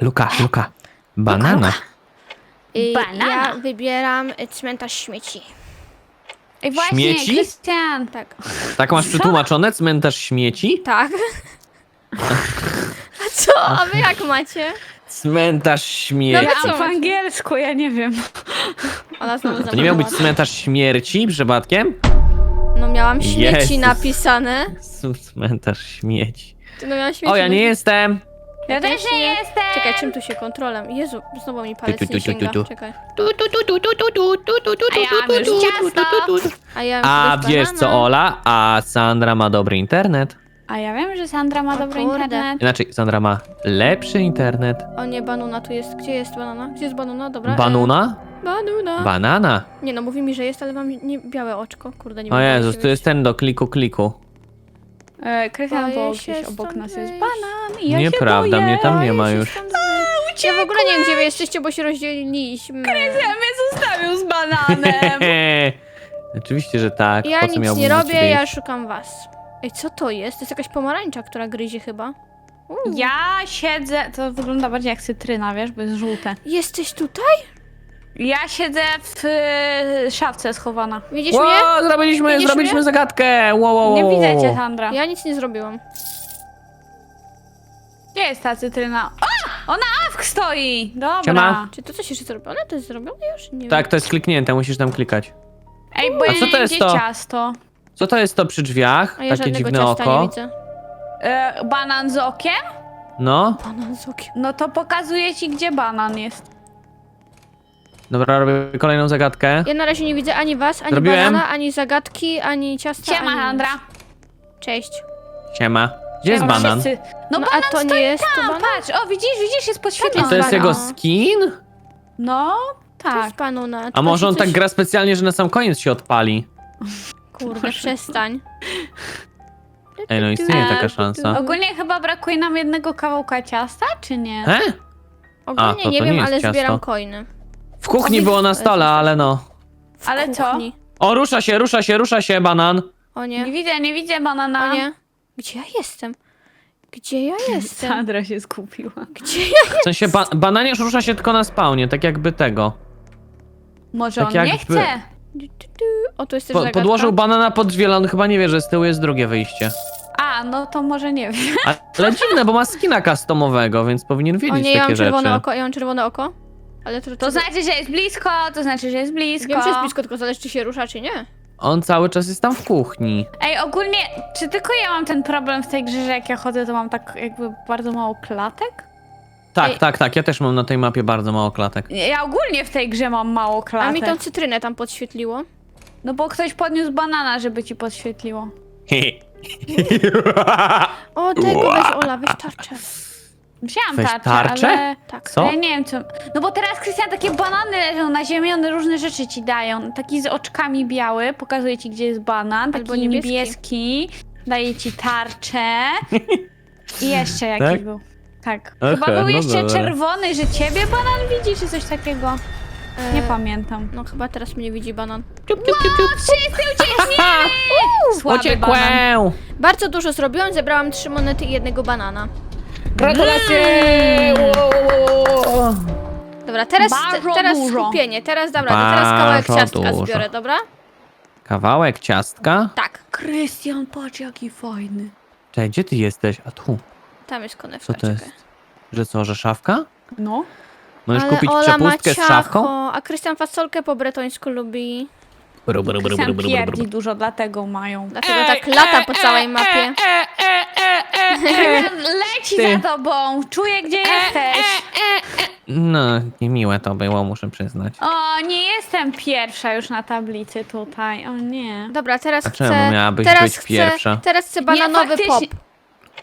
Luka, Luka. Banana. I Banana. ja wybieram y, cmentarz śmieci. Ej, właśnie, Śmieci? Krystian. Tak. Tak masz przetłumaczone? Cmentarz śmieci? Tak. A co? A wy jak macie? Cmentarz śmieci. No Ja co? po angielsku, ja nie wiem. Ona znowu To nie miał być cmentarz śmierci przypadkiem? No miałam śmieci Jezus. napisane. Cmentarz śmieci. No miałam śmieci O, ja nie jestem. Ja też nie jestem. Czekaj, czym tu się kontrolem? Jezu, znowu mi palec Tu, tu, nie tu, tu, sięga. tu. Czekaj. A ja mam już ciasto. A ja A mam wiesz co, Ola? A Sandra ma dobry internet. A ja wiem, że Sandra ma O dobry kurde. internet. Inaczej, Sandra ma lepszy internet. O nie, banana tu jest. Gdzie jest banana? Gdzie jest banana? Dobra. Banuna? E, banana. Banana. nie no, mówi mi, że jest, ale mam nie, białe oczko. Kurde, nie O mogę Jezus, się to jest ten do kliku kliku. E, Krystian, Boję bo się gdzieś obok stąd nas jest wyjść. banan i ja Nieprawda, boję. mnie tam nie ma już. Ja w ogóle nie wiem, gdzie wy jesteście, bo się rozdzieliliśmy. Krystian mnie zostawił z bananem. Oczywiście, że tak. Ja po co nic miałbym nie do robię, ciebie ja iść? szukam was. Ej, co to jest? To jest jakaś pomarańcza, która gryzie chyba. Uuu. Ja siedzę, to wygląda bardziej jak cytryna, wiesz, bo jest żółte. Jesteś tutaj? Ja siedzę w y, szafce schowana. Widzisz mnie? Ło, zrobiliśmy, Widzisz zrobiliśmy mnie? zagadkę! Wow, wow, Nie wow. widzę cię, Sandra. Ja nic nie zrobiłam. Gdzie jest ta cytryna? A! Ona awk stoi! Dobra. Siema. Czy to coś jeszcze zrobione? To jest zrobione już? Nie Tak, to jest kliknięte, musisz tam klikać. Ej, bo A co to jest gdzie to? ciasto. Co to jest to przy drzwiach? wiem. A ja Takie żadnego dziwne ciasta nie oko. widzę. E, banan z okiem? No, Banan z okiem. No to pokazuję ci, gdzie banan jest. Dobra, robię kolejną zagadkę. Ja na razie nie widzę ani was, ani Zrobiłem. banana, ani zagadki, ani ciasta, Siema, ani Sandra. nic. Cześć. Siema. Gdzie jest Siema, banan? wszyscy. No, No, banan a to nie stoi jest to tam, banan? patrz. O, widzisz, widzisz, jest A to jest banan. jego skin? No, To tak. jest banana. A tylko może się on coś... tak gra specjalnie, że na sam koniec się odpali? Kurde, przestań. Ej, no istnieje taka szansa. Ogólnie chyba brakuje nam jednego kawałka ciasta, czy nie? He? Ogólnie A, to- to nie nie wiem, jest ale ciasto. zbieram coiny. W kuchni było na stole, ale no. W Ale co? kuchni. O, rusza się, rusza się, rusza się, banan. O Nie nie, widzę, nie widzę banana. o nie. Gdzie ja jestem? Gdzie ja jestem? Sandra się skupiła. Gdzie ja W sensie, ba bananiarz rusza się tylko na spawnie, tak jakby tego. Może Tak on nie jakby- chce? Du, du, du. O, tu jest też Po zagadka. podłożył banana pod drzwi, ale on chyba nie wie, że z tyłu jest drugie wyjście. A, no to może nie wiem. Ale dziwne, bo ma skina customowego, więc powinien O wiedzieć nie, ja takie mam czerwone rzeczy. oko, ja mam czerwone oko. Ale to, To znaczy, że jest blisko, to znaczy, że jest blisko. Wiem, że jest blisko, tylko zależy, czy się rusza, czy nie. On cały czas jest tam w kuchni. Ej, ogólnie, czy tylko ja mam ten problem w tej grze, że jak ja chodzę, to mam tak jakby bardzo mało klatek? Tak, Ej. tak, tak, ja też mam na tej mapie bardzo mało klatek. Ja ogólnie w tej grze mam mało A klatek. mi tą cytrynę tam podświetliło. No bo ktoś podniósł banana, żeby ci podświetliło. O, tego weź Ola, weź tarczę. Wzięłam Weź tarczę, tarczę? ale... Tak. Co? Ale nie wiem co... No bo teraz, Krystian, takie banany leżą na ziemi, one różne rzeczy ci dają. Taki z oczkami biały, pokazuje ci, gdzie jest banan. Albo Taki niebieski. niebieski. daje ci tarczę. I jeszcze jakiś Tak? był. Tak. Chyba był no jeszcze dobra. czerwony, że ciebie banan widzi, czy coś takiego. Nie E, pamiętam. No chyba teraz mnie widzi banan. Ciup, ciup, ciup, ciup. Wszyscy uciekniemy! Słaby banan. Uciekłem! Bardzo dużo zrobiłam, zebrałam trzy monety i jednego banana. Gratulacje! Wow. Dobra, teraz, Bardzo teraz dużo. skupienie, teraz radę, teraz kawałek Bardzo ciastka dużo. zbiorę, dobra? Kawałek ciastka? Tak, Krystian, patrz jaki fajny. Cześć, gdzie ty jesteś? A tu, tam jest konewka, co to jest? czekaj. Że co, że szafka? No. Możesz Ale kupić Ola przepustkę ma z szafką? ciacho, a Krystian fasolkę po bretońsku lubi. Bru, bru, bru, bru, Krystian bru, bru, bru, pierdzi bru. dużo, dlatego mają. Dlatego tak lata po całej mapie. Krystian leci Ty. za tobą, czuję gdzie jesteś. No, niemiłe to było, muszę przyznać. O, nie jestem pierwsza już na tablicy tutaj, o nie. Dobra, teraz A chcę... czemu miałabyś teraz być chcę, pierwsza? Teraz chcę bananowy Nie, pop. faktycznie-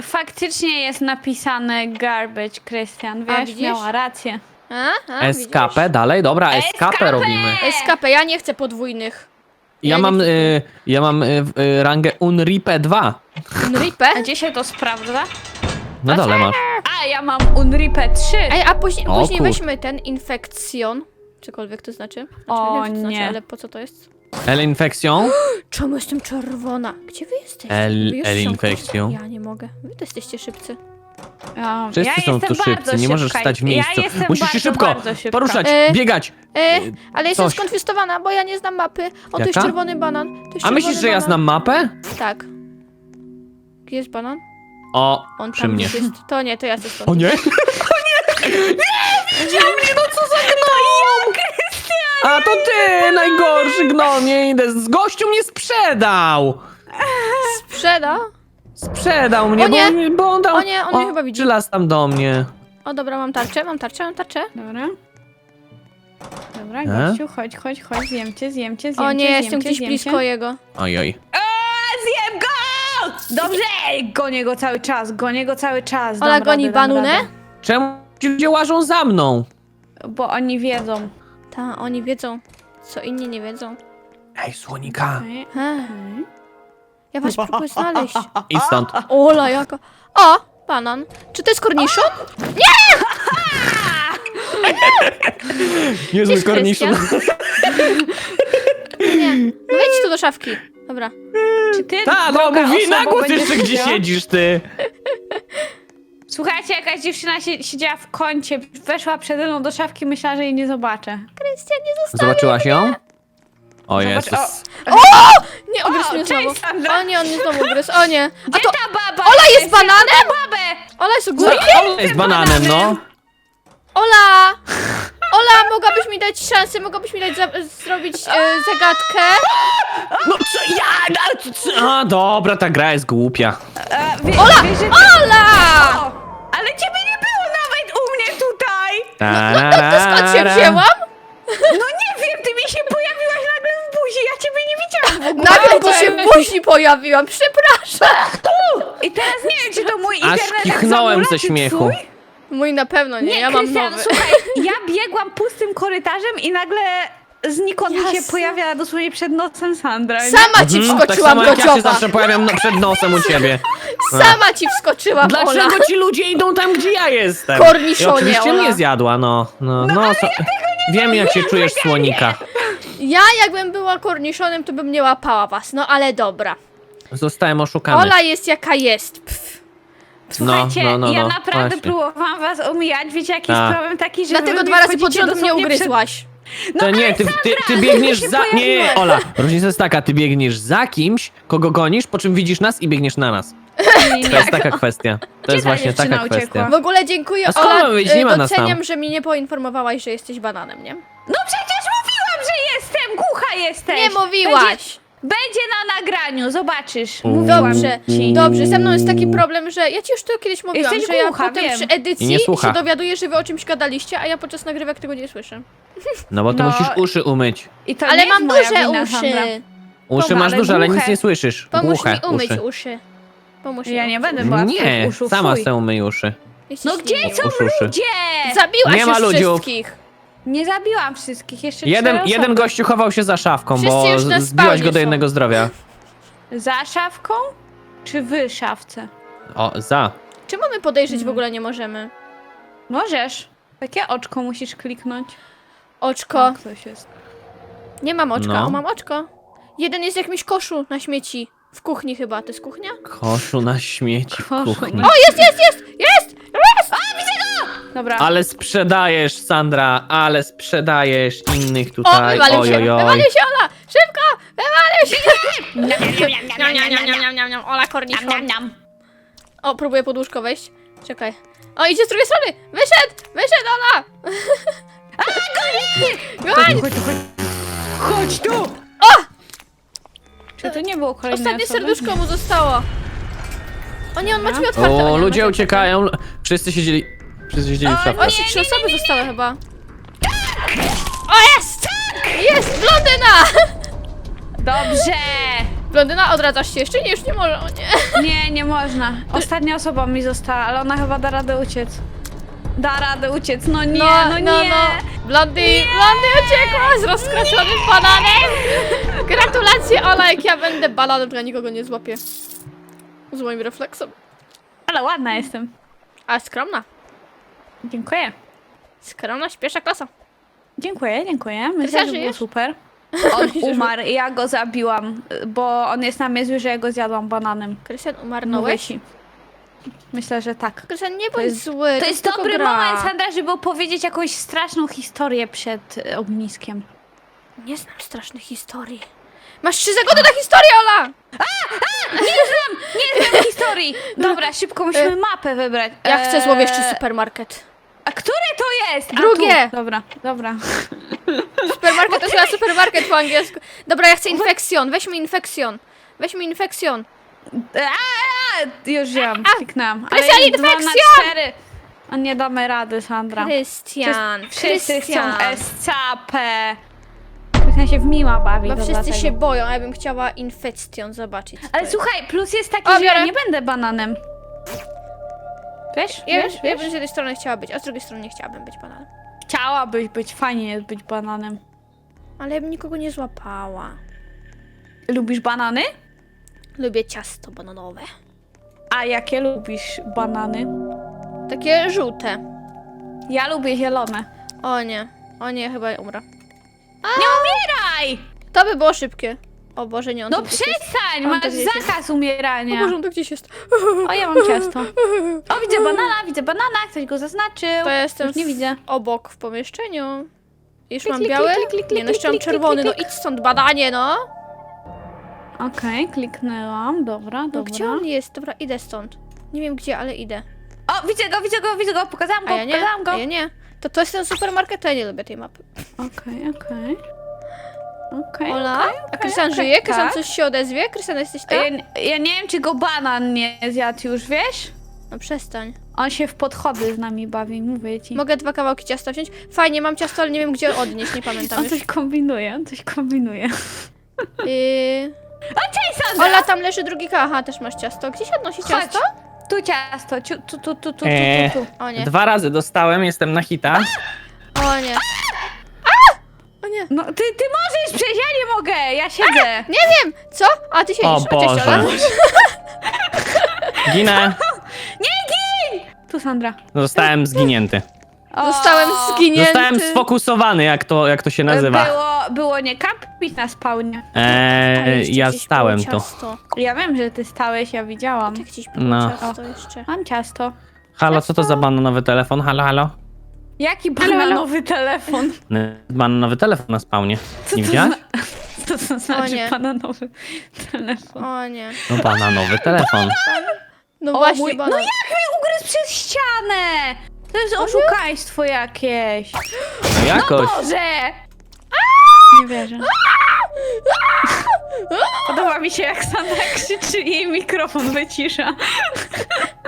Faktycznie jest napisane garbage, Krystian, A, wiesz, widzisz? miała rację. A? A, Escapę, dalej? Dobra, escapę Escapę! robimy. widzisz? Escapę, ja nie chcę podwójnych. Ja Ja nie mam, y, ja mam y, y, rangę Unripe 2. Unripe? A gdzie się to sprawdza? Na dole masz. A, ja mam Unripe 3. Ej, a później, O później kur- weźmy ten infekcjon. Cokolwiek to znaczy. Znaczy, O, wiem, co to nie. Znaczy, ale po co to jest? El Infection? Czemu jestem czerwona? Gdzie wy jesteście? El- Wy już El infekcją. Ja nie mogę. Wy to jesteście szybcy. Um, Wszyscy ja są jestem tu szybcy, bardzo nie możesz szybka. stać w miejscu. Ja jestem Musisz bardzo, się szybko bardzo szybka. poruszać, E, biegać. E, ale jestem coś. skonfiostowana, bo ja nie znam mapy. O, to jest Jaka? czerwony banan. Jest A myślisz, że ja banan. znam mapę? Tak. Gdzie jest banan? O, On przy tam mnie. gdzieś jest. To nie, to ja chcę stąd. O nie? O nie! Nie! Widział mnie, no co za gnom! A to ty, najgorszy gnomie, idę. Z gościu mnie sprzedał! Sprzeda? Sprzedał mnie, O nie! bo, bo on dał... O nie, on mnie chyba widzi. Przylas tam do mnie. O, dobra, mam tarczę, mam tarczę, mam tarczę. Dobra. Dobra, E? gościu, chodź, chodź, chodź, zjem cię, zjem cię, zjem O nie, cię, jestem zjem cię, gdzieś zjem blisko cię. jego. Oj, oj. Zjem go! Dobrze! Gonię go cały czas, gonię go cały czas. Ola dam goni radę, dam banunę? radę. Czemu ci ludzie łażą za mną? Bo oni wiedzą. Ta, oni wiedzą, co inni nie wiedzą. Ej, słonika. Okej, Ech, okej. Ja was próbuję znaleźć. I stąd. Ola, jaka... O, banan. Czy to jest korniszon? Niezły Jest korniszon. Nie. No wejdź tu do szafki. Dobra. Czy ty, Ta, no droga mówi na głos będziesz jeszcze, gdzie siedzisz ty. Słuchajcie, jakaś dziewczyna sie- siedziała w kącie, weszła przede mną do szafki, myślała, że jej nie zobaczę. Krystian, nie zostaw. Zobaczyłaś ją? O Zobacz, Jezus. Nie, ugryzł O, mnie cześć, znowu. Sandra. O nie, on mnie znowu ugryzł. O nie. A Gdzie to ta baba? Ola jest bananem? babę! Ola jest ogórkiem? Jest bananem, no. Ola! Ola, mogłabyś mi dać szansę, mogłabyś mi dać za zrobić e, zagadkę? No co ja? no, co- A, dobra, ta gra jest głupia. E, wie, Ola! Wie, że ty... Ola! O, ale ciebie nie było nawet u mnie tutaj! No to skąd się wzięłam? No nie wiem, ty mi się buzi, ja ciebie nie widziałam w ogóle. Nagle ci się w buzi pojawiłam, przepraszam. I teraz nie wiem, czy to mój Aż internet kichnąłem zamula, ze czy śmiechu. twój? Mój na pewno nie, Nie, ja mam Krystian, nowy. słuchaj, ja biegłam pustym korytarzem i nagle znikąd mi się pojawia dosłownie przed nosem Sandra. nie? Sama ci Mhm, tak wskoczyłam samo do jak ja się dzioba. zawsze pojawiam no, przed nosem u ciebie. Sama ci wskoczyłam, Ola. Dlaczego ci ludzie idą tam, gdzie ja jestem? Korniszonie, I oczywiście Ola. mnie zjadła, no. No, no, so... Wiem, jak się czujesz, słonika. Ja jakbym była korniszonem, to bym nie łapała was, no ale dobra. Zostałem oszukany. Ola jest jaka jest. Pff. Słuchajcie, no, no, ja no, naprawdę właśnie. próbowałam was omijać, wiecie jaki Tak. jest problem taki, że Dlatego wy dwa razy pod wchodzicie rząd mnie dosłownie przed- ugryzłaś. To nie, ty, ty, ty biegniesz się za... Nie. Ola, różnica jest taka, ty biegniesz za kimś, kogo gonisz, po czym widzisz nas i biegniesz na nas. Nie, To jest taka kwestia. To jest właśnie dziewczyna taka uciekła? kwestia. W ogóle dziękuję, A skąd Ola, mamy wiedzieć? Nie y, ma nas doceniam, że mi nie poinformowałaś, że jesteś bananem, nie? No przecież jesteś. Nie Będzie, mówiłaś. będzie na nagraniu, zobaczysz. Mówiłam Dobrze, ci. dobrze, ze mną jest taki problem, że ja ci już to kiedyś mówiłam, Jesteś że ja głucha, potem wiem. przy I nie edycji słucha. się dowiaduję, że wy o czymś gadaliście, a ja podczas nagrywek tego nie słyszę. No bo ty No. musisz uszy umyć. I to ale nie mam jest moja duże wina, uszy. Sandra. Uszy Dobra, masz ale duże, ale nic głuche. nie słyszysz. Pomóż Głuche mi umyć uszy. uszy. Pomóż Ja nie będę była Nie, twoich uszu, sama fuj. se umyj uszy. Jesteś No gdzie są Uszy, uszy. ludzie? Zabiłaś Nie ma już ludziów. wszystkich. Nie zabiłam wszystkich, jeszcze Jeden, cztery jeden osoby. gościu chował się za szafką, Wszyscy bo już na z- zbiłaś spawnie go do są. jednego zdrowia. Za szafką? Czy wy szafce? O, za. Czemu my podejrzeć Hmm. w ogóle nie możemy? Możesz. Takie oczko musisz kliknąć. Oczko. O, ktoś jest. Nie mam oczka, No. o mam oczko. Jeden jest w jakimś koszu na śmieci. W kuchni chyba, to jest kuchnia? Koszu na śmieci w Koszu kuchni. na- O, jest, jest, jest! Jest! Dobra. Ale sprzedajesz, Sandra, ale sprzedajesz innych O, tutaj. wywalił się! Wywalił się, Ola! Szybko! Wywalił się! Niam, niam, niam, niam, niam, niam, niam. Ola niam. O, próbuję pod łóżko wejść. Czekaj. O, idzie z drugiej strony! Wyszedł! Wyszedł, Ola! Goń! Chodź, chodź. Chodź tu! O! Czy to nie było kolejne Ostatnie osoby? serduszko mu zostało. O nie, on ma drzwi otwarte. O, nie, ludzie ma uciekają. Wszyscy siedzieli. Wszyscy siedzieli w. O, jeszcze trzy osoby zostały chyba. O, jest! Jest! Blondyna! Dobrze! Blondyna, odradzasz się jeszcze? Nie, już nie może, o nie. Nie, nie można. Ostatnia osoba mi została, ale ona chyba da radę uciec. Da radę uciec, no nie, no, nie! Blondy, Blondy uciekła z rozkraczonym bananem. Gratulacje, Ola, jak ja będę bananem, to ja nikogo nie złapię. Z moim refleksem. Ale ładna jestem. A, skromna. Dziękuję. Skromna, pierwsza klasa. Dziękuję, dziękuję. Myślę, że było żyjesz? super. On umarł, ja go zabiłam, bo on jest na mnie zły, że ja go zjadłam bananem. Krystian, Mówię umarnąłeś? ci. Myślę, że tak. Krystian, nie To bądź jest- zły. To jest tylko dobry gra. moment, Sandra, żeby opowiedzieć jakąś straszną historię przed e, ogniskiem. Nie znam strasznych historii. Masz trzy sekundy na historię, Ola! Nie znam historii! Dobra, szybko musimy mapę wybrać. Ja chcę Eee, złowieszczy supermarket. A które to jest? A, Drugie. Tu. Dobra, dobra. Supermarket to chyba supermarket po angielsku. Dobra, ja chcę infekcjon. Weźmy infekcjon. Weźmy infekcjon. A, już wiem, kliknęłam. Ale Krystian, jest dwa na infekcja! cztery. A nie damy rady, Sandra. Krystian, Wszyscy chcą Krystian. SCP. Krystian się w miła bawi. Bo to wszyscy dlatego. się boją, a ja bym chciała infekcjon zobaczyć. Ale słuchaj, plus jest taki, O, że ja biorę. nie będę bananem. Wiesz? Ja, wiesz, ja wiesz? bym z jednej strony chciała być, a z drugiej strony nie chciałabym być bananem. Chciałabyś być, fajnie jest być bananem. Ale ja bym nikogo nie złapała. Lubisz banany? Lubię ciasto bananowe. A jakie lubisz banany? Takie żółte. Ja lubię zielone. O nie. O nie, chyba umrę. Nie umieraj! To by było szybkie. O Boże, nie on No gdzieś jest. przestań, On masz gdzieś jest. zakaz O umierania. Boże, on tu gdzieś jest. O, ja mam ciasto. O, widzę banana, widzę banana, ktoś go zaznaczył. To ja jestem Już nie w- widzę. obok w pomieszczeniu. Już Klik, mam klik, biały? klik, klik, klik, nie, no jeszcze mam klik, klik, czerwony. klik, No idź stąd, badanie, no. Okej, kliknęłam, dobra, No dobra. gdzie on jest? Dobra, idę stąd. Nie wiem gdzie, ale idę. O, widzę go, widzę go, widzę go, pokazałam A go, ja nie, pokazałam go. a ja nie. To to jest ten supermarket, to ja nie lubię tej mapy. Okej, okej. Okej, Ola? okej, A okej, Krystian okej, żyje? Krystian tak. coś się odezwie? Krystian jesteś tam? Ja, ja nie wiem, czy go banan nie zjadł już, wiesz? No przestań. On się w podchody z nami bawi, mówię ci. Mogę dwa kawałki ciasta wziąć? Fajnie, mam ciasto, ale nie wiem gdzie odnieść, nie pamiętam On już. coś kombinuje, on coś kombinuje. Yy... O, cześć Sandra! Ola, tam leży drugi ka. Aha, też masz ciasto. Gdzie się odnosi Chodź. ciasto? Tu ciasto, ciu, tu, tu, tu, tu, tu, Eee. tu, tu. O nie, Dwa razy dostałem, jestem na hita. o nie. Nie. No, ty, ty możesz przejść, ja nie mogę, ja siedzę. Nie wiem! Co? A ty siedzisz. O. Boże. Ginę. Nie gin! Tu Sandra. Zostałem zginięty. O, Zostałem zginięty. Zostałem sfokusowany, jak to, jak to się nazywa. Było, było nie kampić na spawnie. Eee, jeszcze ja gdzieś stałem ciasto. Ja wiem, że ty stałeś, ja widziałam. Tak gdzieś było No. ciasto jeszcze. Mam ciasto. Halo, co to za bananowy telefon? Halo, halo? Jaki bananowy telefon? N- Bananowy telefon na spawnie. Co Nie to widziałaś? zna- Co to znaczy nie. bananowy telefon? O nie. No bananowy telefon. No O właśnie, mój- banan. No jak mnie ugryzł przez ścianę? To jest oszukaństwo jakieś. No jakoś. Boże! Nie wierzę. Podoba mi się jak Sandra krzyczy i jej mikrofon wycisza.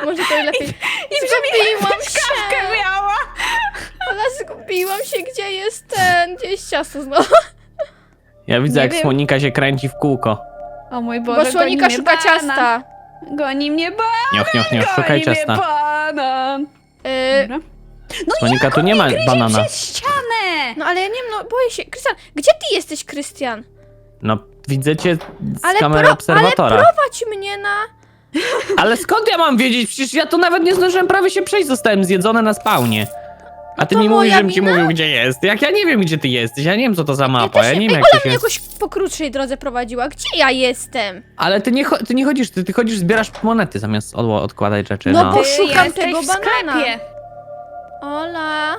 Może to lepiej. I Zgubiłam Kawkę się! miała. Ola, zgubiłam się, gdzie jest ten? Gdzie jest ciasto znowu? Ja widzę, Nie jak wiem. słonika się kręci w kółko. O mój Boże, Bo słonika goni mnie szuka banan. ciasta. Goni mnie banan, Nioch, nioch, nioch, szukaj goni mnie ciasta. banan. Yy, Dobra. Słonika tu nie ma Gryzie banana. przez ścianę. no ale ja nie wiem, no boję się. Krystian, gdzie ty jesteś, Krystian? No, widzę cię z Ale, kamery ale obserwatora. prowadź mnie na... Ale skąd ja mam wiedzieć? Przecież ja tu nawet nie zdążyłem prawie się przejść, zostałem zjedzony na spawnie. A ty to mi mówisz, moja żebym ci wina? mówił, gdzie jest. Jak ja nie wiem, gdzie ty jesteś, ja nie wiem, co to za mapa, ja, też nie wiem, Ej, jak Ola się... mnie jakoś po krótszej drodze prowadziła. Gdzie ja jestem? Ale ty nie, cho- ty nie chodzisz, ty, ty chodzisz, zbierasz monety zamiast od, odkładać rzeczy, No no. bo- Ty Szukam jesteś tego w sklepie. banana. Ola...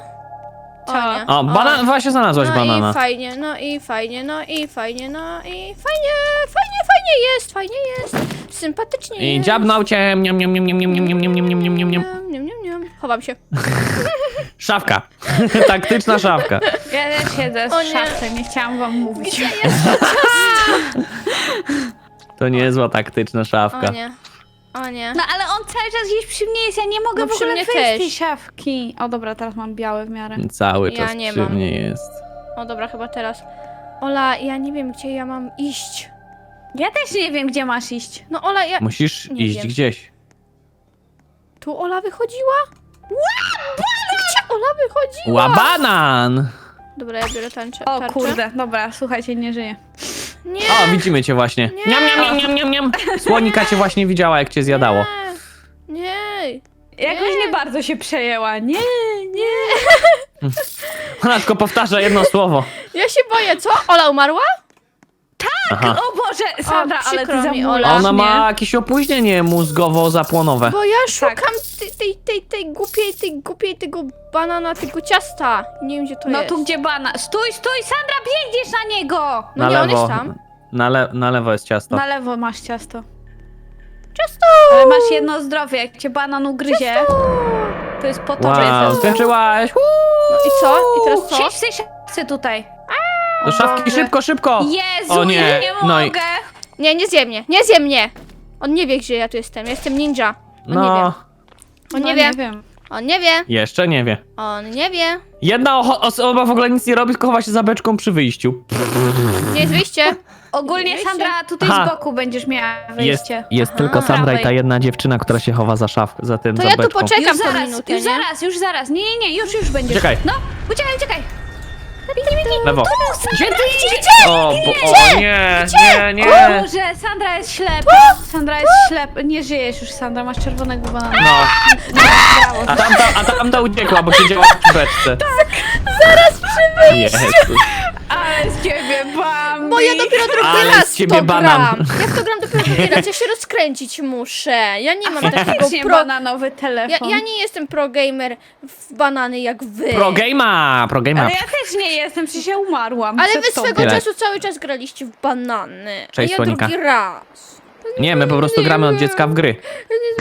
Co? O, banan, właśnie znalazłaś no banana. i fajnie, no i fajnie, no i fajnie, no i fajnie, fajnie, fajnie jest, fajnie jest, sympatycznie I jest. dziabnął cię, niam. Niam, niam, niam. Chowam się. Szafka. Taktyczna szafka. Ja też siedzę O z nie. szaftem, nie chciałam wam mówić. To? To niezła taktyczna szafka. O nie, o nie. No ale on cały czas gdzieś przy mnie jest, ja nie mogę No w przy ogóle mnie wyjść z tej też. szafki. O dobra, teraz mam białe w miarę. Cały Ja czas nie przy mam. mnie jest. O dobra, chyba teraz. Ola, ja nie wiem, gdzie ja mam iść. Ja też nie wiem, gdzie masz iść. No Ola, ja... Musisz Nie iść wiem. gdzieś. Tu Ola wychodziła? Gdzie Ola wychodziła? Łabanan! Dobra, ja biorę tańczę. O tarczę. kurde, dobra, słuchajcie, nie żyję. Nie, O, widzimy cię właśnie. Nie. Niam, niam, niam, niam, niam, niam. Słonika cię właśnie widziała, jak cię zjadało. nie, nie. Jakoś Nie. nie bardzo się przejęła. Nie, nie. Ona tylko powtarza jedno słowo. Ja się boję, co? Ola umarła? Aha. O Boże, Sandra, ale przykro ty mi, zamulasz Ola. Ona ma jakieś opóźnienie mózgowo-zapłonowe. Bo ja szukam Tak. tej, tej, tej, tej głupiej, tej głupiej tego banana, tego ciasta. Nie wiem, gdzie to No jest. tu gdzie bana. Stój, stój, Sandra, biegniesz na niego! No na nie, on lewo. jest tam. Na, le na lewo jest ciasto. Na lewo masz ciasto. Ciasto! Ale masz jedno zdrowie, jak cię banan ugryzie, to jest po tobie. Wow, to- skończyłaś! No i co? I teraz co? Siedź w tej tutaj. Do szafki, Boże. szybko, szybko! Jezu, O nie, ja nie no i- mogę. Nie, nie zje mnie, nie zje mnie! On nie wie, gdzie ja tu jestem. Ja jestem ninja. On nie wie. No, On No, nie wie. Nie wiem. On nie wie. jeszcze nie wie. On nie wie. Jedna ocho- osoba w ogóle nic nie robi, tylko chowa się za beczką przy wyjściu. Gdzie jest wyjście? Ogólnie Wyjście. Sandra, tutaj Aha. z boku będziesz miała Jest, wyjście. jest Aha. tylko Sandra i ta Prawej. jedna dziewczyna, która się chowa za szaf, za tym, To za ja tu beczką. poczekam Już zaraz, minutę, już nie? zaraz, już zaraz. Nie, nie, nie, już, już będziesz. Czekaj. No, uciekaj, uciekaj. Lewo. Gdzie ty idziesz? O, bo, o nie, nie, nie. Boże, Sandra jest ślepa. Sandra jest ślepa. Nie żyjesz już, Sandra, masz czerwonego banana. No, a tamta, a tamta uciekła, bo siedziała w beczce. Zaraz przy Jezus. Ale z ciebie Bambi. Bo ja dopiero drugi Ale raz z w ciebie to banan. gram. Ja w to gram dopiero drugi raz. Ja się rozkręcić muszę. Ja nie mam takiego Faktycznie pro... bananowy Ja, telefon. ja nie jestem pro gamer w banany jak wy. Pro gamea, pro gamea. Ale ja też nie jestem, przecież ja umarłam. Ale przed wy swego czasu cały czas graliście w banany. Cześć, a ja Słonika. drugi raz. Nie, my po prostu gramy od dziecka w gry.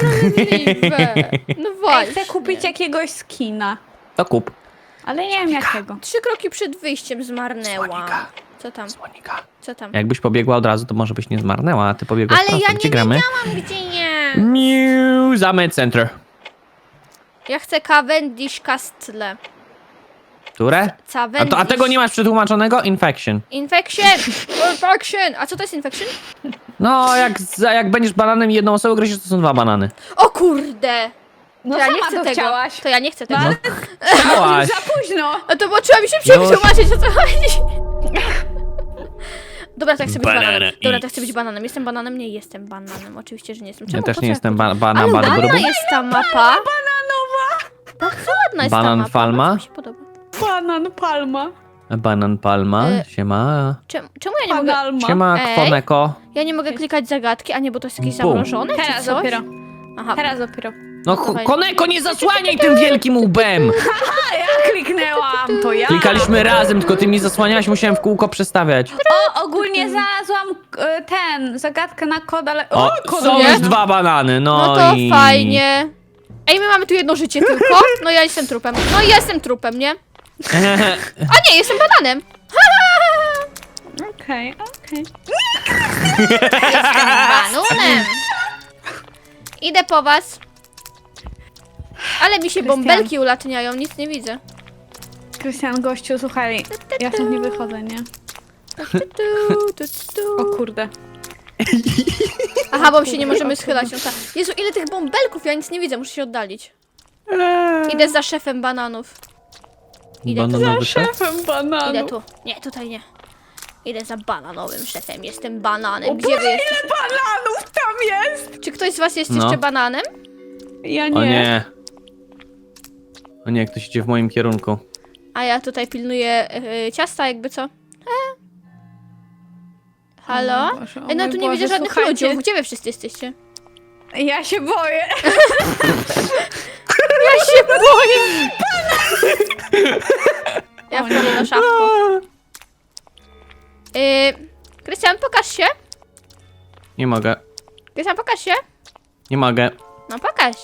Niesprawiedliwe. No Ej, właśnie. chcę kupić jakiegoś skina. To kup. Ale nie wiem jakiego. Trzy kroki przed wyjściem zmarnęłam. Słonika. Co tam? Słonika. Co tam? Jakbyś pobiegła od razu, to może byś nie zmarnęła, a ty pobiegłaś Ale prosto. ja Gdzie nie gramy? wiedziałam, gdzie nie. Miu, Zamet Center. Ja chcę Cavendish Castle. Które? A, Cavendish. to, a tego nie masz przetłumaczonego? Infection. Infection! Infection! A co to jest infection? No, jak, za- jak będziesz bananem i jedną osobę gryziesz, to są dwa banany. O kurde! No To ja nie sama chcę to tego. chciałaś. To ja nie chcę tego. ale- Chciałaś. Za późno. A to mi się No. przetłumaczyć, o co chodzi. Dobra, to ja chcę być Banana bananem. Dobra, to chcę być bananem. Jestem bananem? Nie jestem bananem. Oczywiście, że nie jestem. Ja Czemu? też Po nie jestem ja ba bana, Ale bana, ładna brubu. jest ta mapa. Bananowa. Bardzo ładna jest Banan ta mapa. Falma? Bardzo mi się podoba. Banan palma. Banan palma, E, siema. Czemu, czemu ja nie mogę... Panalma. Siema, Ej. kwoneko. Ja nie mogę klikać zagadki, a nie, bo to jest jakieś Bum. zamrożone czy Teraz coś? dopiero. Aha. Teraz dopiero. No, ch- koneko, nie zasłaniaj tym wielkim łbem! A ja kliknęłam, to ja. Klikaliśmy razem, tylko ty mi zasłaniałaś, musiałem w kółko przestawiać. O, ogólnie znalazłam e, ten, zagadkę na kod, ale... O, kod są nie? już dwa banany, no, No to i... fajnie. Ej, my mamy tu jedno życie tylko. No ja jestem trupem. No ja jestem trupem, nie? A nie, jestem bananem. Okej, okej. Jestem banunem. Idę po was. Ale mi się Krystian. bąbelki ulatniają, nic nie widzę. Krystian, gościu, słuchaj, ja stąd nie wychodzę, nie? Tu, tu, tu, O tu. kurde. Aha, bo się nie możemy schylać. No tak. Jezu, ile tych bąbelków, ja nic nie widzę, muszę się oddalić. Idę za szefem bananów. Idę tu. Bananowy szef? Szefem bananu. Idę tu. Nie, tutaj nie. Idę za bananowym szefem, jestem bananem. Gdzie wy jesteście? Ile bananów tam jest? Czy ktoś z was jest No. jeszcze bananem? Ja nie. O nie. O nie, ktoś idzie w moim kierunku. A ja tutaj pilnuję yy, ciasta, jakby co? E? Halo? O mój Boże, o Ej, no mój tu nie widzę żadnych słuchajcie. ludziów. Gdzie wy wszyscy jesteście? Ja się boję. Ja się boję! Ja wchodzę do szafku. Yy, Krystian, pokaż się. Nie mogę. Krystian, pokaż się. Nie mogę. No pokaż.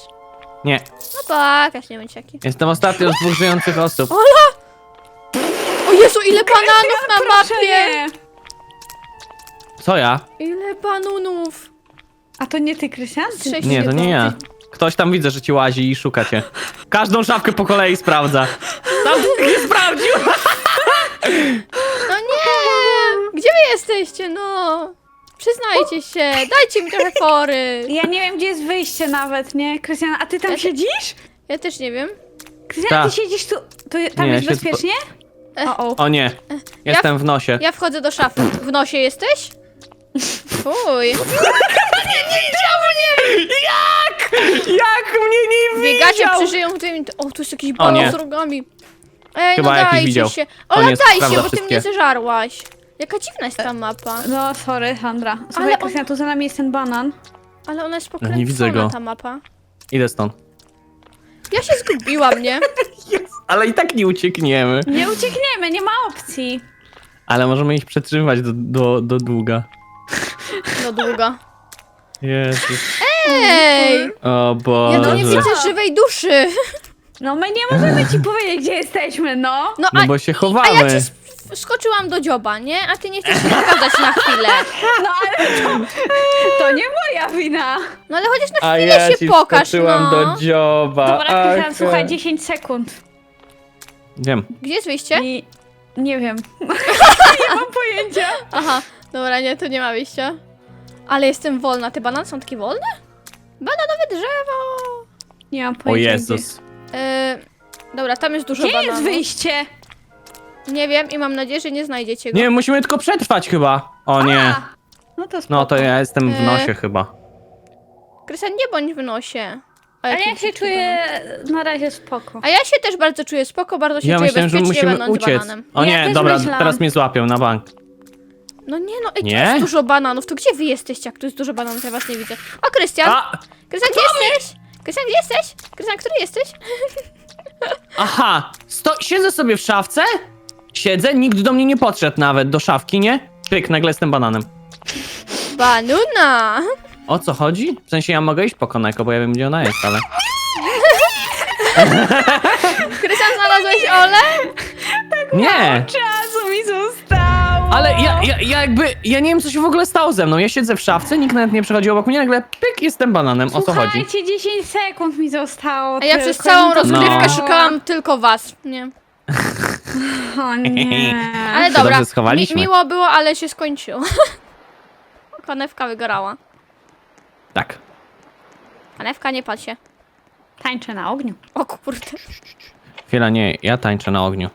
Nie. No pokaż, nie bądź jaki. Jestem ostatnią z dwóch żyjących osób. Ola! O Jezu, ile bananów na mapie! nie. Co ja? Ile bananów! A to nie ty, Krystian? Ty- Sześć Nie, to nie ja. Ktoś tam widzę, że ci łazi i szuka cię. Każdą szafkę po kolei sprawdza. Tam nie sprawdził! No nie! Gdzie wy jesteście, no? Przyznajcie się, dajcie mi trochę fory. Ja nie wiem, gdzie jest wyjście nawet, nie? Krystian, a ty tam Ja- siedzisz? Ja też nie wiem. Krystian, Ta. ty siedzisz tu, tu tam Nie, jest siedzę bezpiecznie? O, o. O nie. Jestem w nosie. Ja wchodzę do szafy. W nosie jesteś? Fuj. Jak mnie nie Biegacie, przeżyją w tym... O, tu jest jakiś nie. balon z rogami. Ej, Chyba no jakiś dajcie widział. się. On Ola, jest, daj się, bo ty wszystkie. mnie zeżarłaś. Jaka dziwna jest ta mapa. No, sorry, Sandra. Słuchaj, Ale on- Krystian, tu za nami jest ten banan. Ale ona jest nie widzę pokręcona, go. ta mapa. Idę stąd. Ja się zgubiłam, nie? Ale i tak nie uciekniemy. Nie uciekniemy, nie ma opcji. Ale możemy ich przetrzymywać do, do, do długa. No długo. Jezus. Ej! O Boże. Ja tu nie widzę żywej duszy. No, my nie możemy ci powiedzieć, gdzie jesteśmy, no. No No a, bo się a ja chowamy. ci skoczyłam do dzioba, nie? A ty nie chcesz się pokazać na chwilę. No, ale to, to nie moja wina. No ale chociaż na A chwilę ja się ci pokaż, skoczyłam no. do dzioba. Dobra, Ach, słuchaj, 10 sekund. Wiem. Gdzie jest wyjście? I nie wiem. nie mam pojęcia. Aha, dobra, nie, tu nie ma wyjścia. Ale jestem wolna. Te banany są takie wolne? Bananowe drzewo! Nie mam O pojęcia. Jezus. Yy, dobra, tam jest dużo Gdzie, gdzie bananów. jest wyjście? Nie wiem i mam nadzieję, że nie znajdziecie go. Nie, musimy tylko przetrwać chyba. O nie. A, no to spoko. No to ja jestem w E. nosie chyba. Krystian, nie bądź w nosie. O, Ale ja się czuję na razie spoko. A ja się też bardzo czuję spoko, bardzo się Ja czuję myślałem, że bezpiecznie musimy będąc uciec. bananem. O Ja nie, też dobra, myślałam. teraz mnie złapią na bank. No nie no, ej, tu Nie? jest dużo bananów. To gdzie wy jesteście, jak tu jest dużo bananów? Ja was nie widzę. O, Krystian! A! Krystian, gdzie jesteś? Krystian, gdzie jesteś? Krystian, który jesteś? Aha! Sto siedzę sobie w szafce? Siedzę, nikt do mnie nie podszedł nawet do szafki, nie? Pyk, nagle jestem bananem. Banuna! O co chodzi? W sensie ja mogę iść po Koneko, bo ja wiem gdzie ona jest, ale... Krystian, znalazłeś Ole? Nie! Czasu mi zostało. Ale ja, ja, ja jakby, ja nie wiem co się w ogóle stało ze mną. Ja siedzę w szafce, nikt nawet nie przechodzi obok mnie, nagle pyk, jestem bananem. O co chodzi? Słuchajcie, 10 sekund mi zostało. A ja tylko przez całą i to rozgrywkę No. szukałam tylko was. Nie. O nie. Ale Się dobra, dobrze schowaliśmy. mi, miło było, ale się skończyło. Konewka wygrała. Tak. Konewka, nie patrz się. Tańczę na ogniu. O kurde. Chwila, nie, ja tańczę na ogniu.